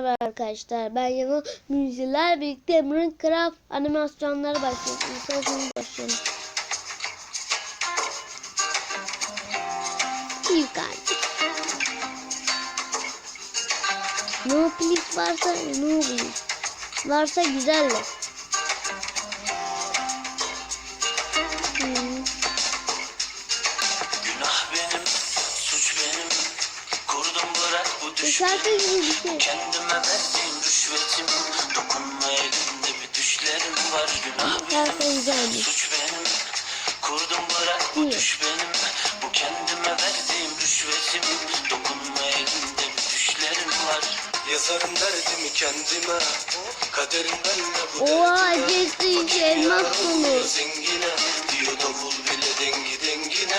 merhaba arkadaşlar. Ben Yanıl Müziler birlikte Minecraft animasyonları başlıyoruz. İsterseniz başlayalım. Kardeşim. No please varsa no please. Varsa güzeller. Şarkı gibi bir şey. Kendime verdiğim rüşvetim. Dokunma elimde bir düşlerim var. Günah benim, güzelmiş. suç benim. Kurdum bırak bu düş benim. Bu kendime verdiğim rüşvetim. Dokunma elimde bir düşlerim var. Yazarım derdimi kendime. Kaderimden de bu Oha derdime. Jesse hiç elmas dolu. Zengine diyor davul bile dengi dengine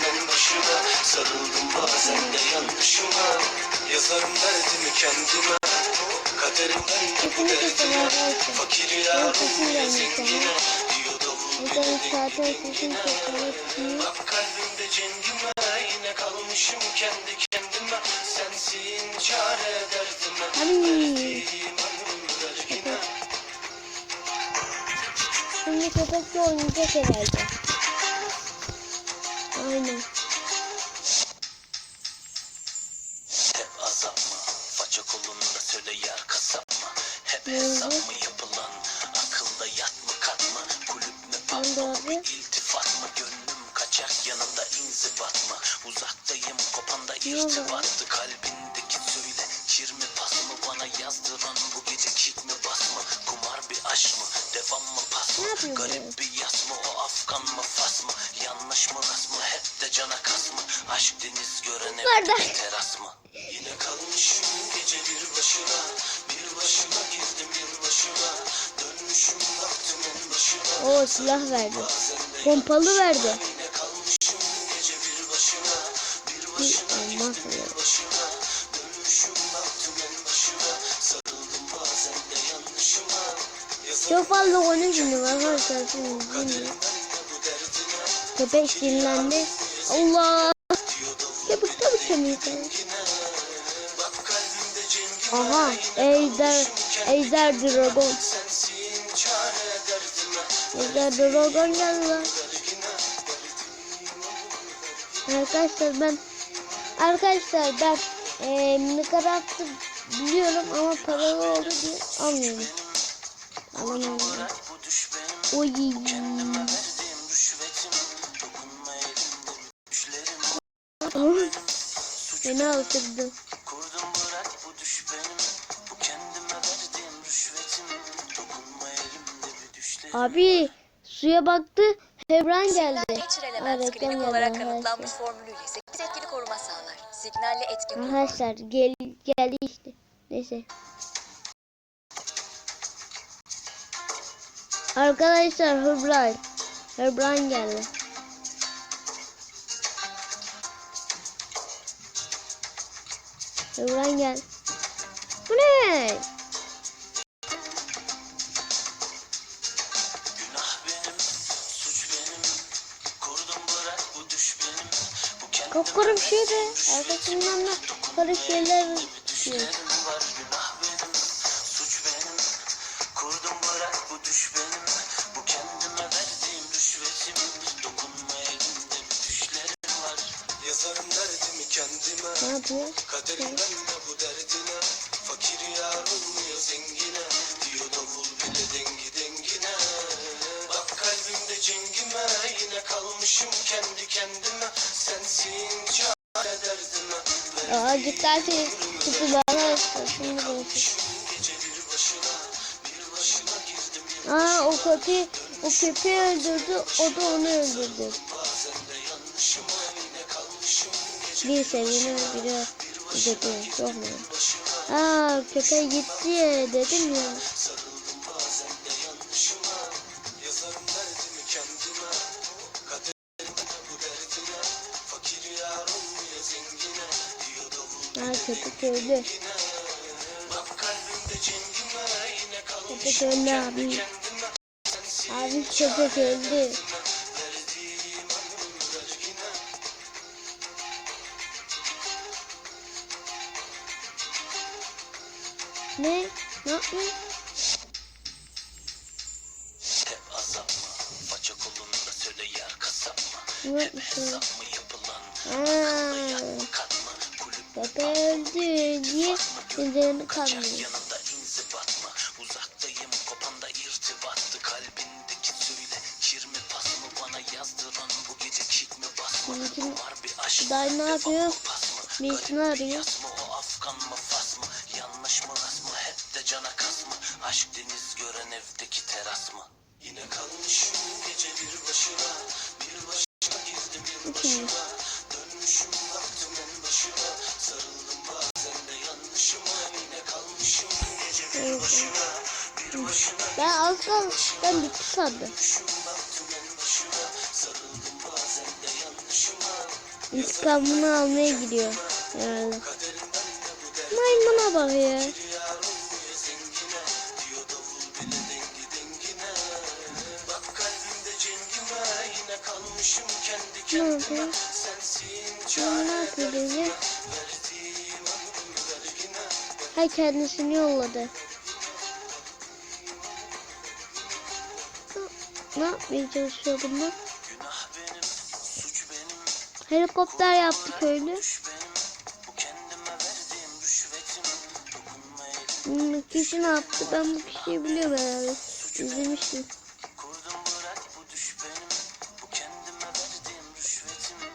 en başına Sarıldım bazen de yanlışıma Yazarım derdimi kendime Kaderimden de bu derdime. Fakir gelmiş zengine Diyor davul sizin dengine. Bak kalbimde cengime Yine kalmışım kendi kendime Sensin çare derdime. Verdiğim ömrümü vergine Şimdi köpekle oynayacak herhalde. Aynen. Hep azap mı? Faça kolunda söyle yer kasap mı? Hep hesap mı yapılan? Akılda yat mı kat mı? Kulüp mü oldu mı? Bir iltifat mı? Gönlüm kaçak yanında inzibat mı? Uzaktayım kopanda irtibattı Kalbindeki söyle kir mi pas mı? Bana yazdıran bu gece kick mi bas mı? Kumar bir aşk mı? Devam mı pas mı? Garip bir Aşk deniz gören hep Bardak. bir teras mı? Yine kalmışım gece bir başına Bir başıma girdim bir başıma Dönmüşüm baktım en başına O silah verdi. Pompalı verdi. yine kalmışım gece bir başına Bir başına olmaz ya. başına başına Çok fazla arkadaşlar. De bu derdine Köpek dinlendi. Allah. De kalbimde cengime Aha. Ejder. Ejder Dragon. Ejder Dragon geldi. Arkadaşlar ben Arkadaşlar ben eee Minecraft'ı biliyorum ama paralı oldu diye almıyorum. Alamıyorum. Oy. Beni aldırdı. Kurdum bırak bu düş benim Bu kendime verdiğim rüşvetim Dokunma elimde bir düşlerim Abi suya baktı. Hebran geldi. Nature Ha, Elements reklam klinik olarak arkadaşlar. kanıtlanmış formülüyle 8 etkili koruma sağlar. Signalle etkin kullanım. Arkadaşlar gel geldi işte. Neyse. Arkadaşlar Hebran. Hebran geldi. Düş benim. Bu kendime Kapkara bir şey de. Arkasından da kara şeyler kendime. Ne yapıyor? Kaderimden de bu derdine Fakir yar olmuyor zengine Diyor davul bile dengi dengine Bak kalbimde cengime Yine kalmışım kendi kendime Sensin çare derdime Aa cidden kutu arkadaşlar. Şimdi başına Aa o köpeği o köpeği öldürdü. O da onu öldürdü. Bir sevini öldürüyor dedi. Sorma. Aa köpeği gitti dedim ya. Ha köpek öldü. Köpek öldü abi. Abi köpek öldü. Ne? Ne yapmış? Hep azap mı? Faça kolunda söyle yer kasap mı? Hep hesap mı öldü diye üzerine kalmıyor. yanında inzibat mı? Uzaktayım kopanda irtibattı Kalbindeki söyle kir mi pas mı Bana yazdıran bu gece kick mi bas mı bir aşk Day ne yapıyor? Birisini arıyor. Ben az kaldı. Ben bitti sandım. İntikamını almaya gidiyor herhalde. Maymuna bak ya. Ne yapıyor? Ne yapıyor Ha kendisini yolladı. Ne yapmaya çalışıyor bunlar? Helikopter yaptı köylü. Benim Bu Hmm, kişi ne yaptı? Ben bu kişiyi biliyorum herhalde. İzlemiştim.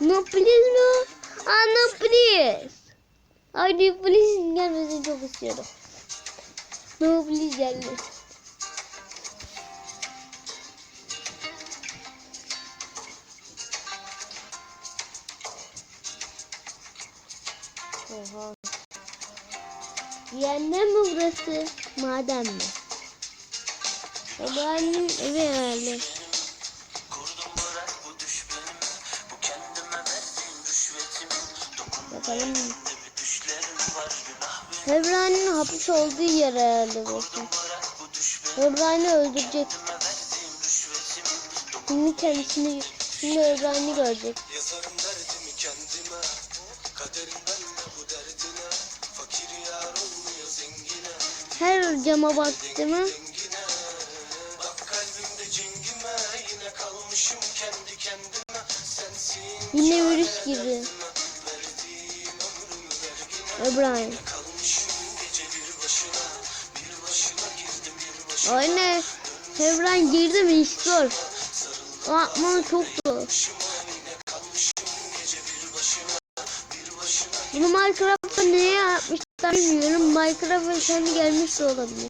No please no. Ah no please. Ay no please gelmesini çok istiyorum. No please gelmesin. Cehennem mi burası? Maden mi? Herhalde. Kendime verdiğim rüşvetim Dokunma Bakalım. Hebrani'nin hapis olduğu yer herhalde burası. Hebrani öldürecek. Şimdi kendisini, şimdi Hebrani görecek. Bir başına Bir başına girdim bir başına Aynen. Hebran girdi mi zor. O atmanı çok zor. Yine Bunu Minecraft'ta niye yapmışlar bilmiyorum. Minecraft'a kendi gelmiş de olabilir.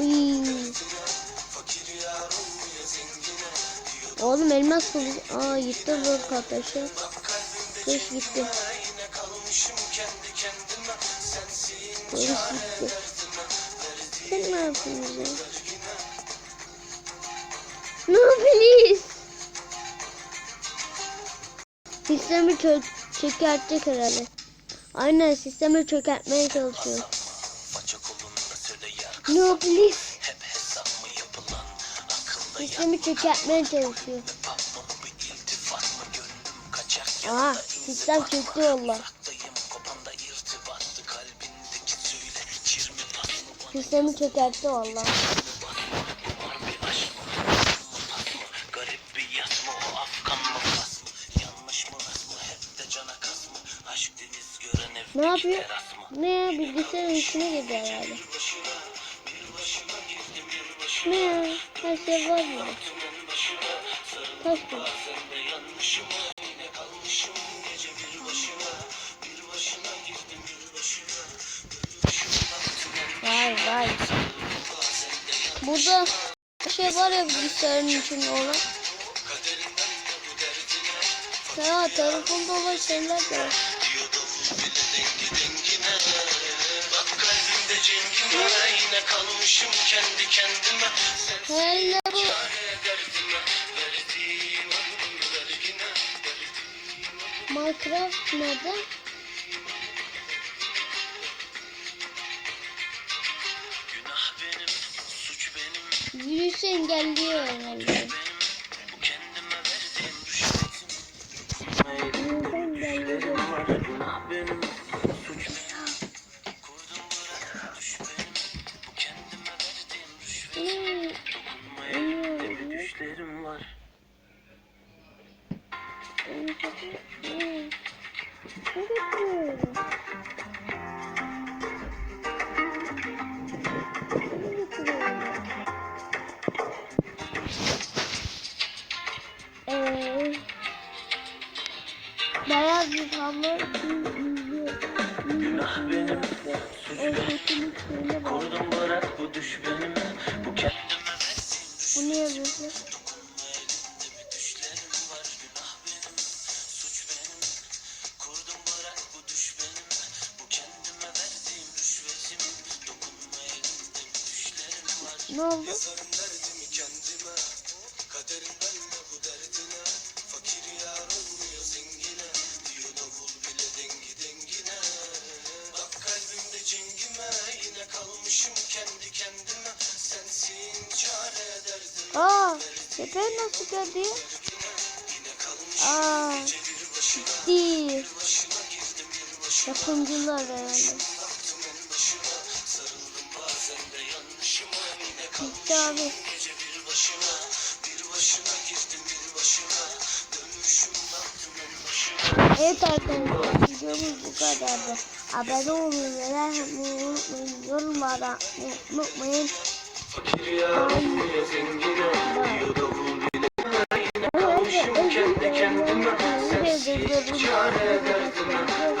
Uy. Oğlum elmas kılıç. Aa gitti bu kalbimde Kılıç gitti. Çare gitti. Sen ne yapıyorsun No please. Sistemi çö çökertecek herhalde. Aynen sistemi çökertmeye çalışıyor. No please. Sistemi çökertmeye çalışıyor. Aa sistem çöktü valla. Sistemi çökertti valla. Ne yapıyor? Ne ya bilgisayarın içine girdi herhalde. Ne ya? Her şey var mı? Taş mı? Vay vay. Burada şey var ya bilgisayarın içinde olan. Ya tarafında olan şeyler de var. Diyor davul bile dengi dengine Bak kalbimde cengime Yine kalmışım kendi kendime Sen Hello. çare derdime Verdiğim ömrümü vergine Minecraft nerede? Günah benim, suç benim, Virüsü engelliyor herhalde. Var, günah var Ne oldu? yazarım derdimi kendime kaderim benle bu derdine fakir yar olmuyor zengine diyor davul bile dengi dengine bak kalbimde cengime yine kalmışım kendi kendime Aa, tepe nasıl geldi? Aa, gitti. Yapımcılar herhalde. Gitti abi. Evet arkadaşlar videomuz bu kadardı. Abone olmayı ve atmayı unutmayın. Yorumlara unutmayın. Fakir yarılmıyor zengine Diyor davul bile Kalmışım kendi kendime Sensiz çare derdime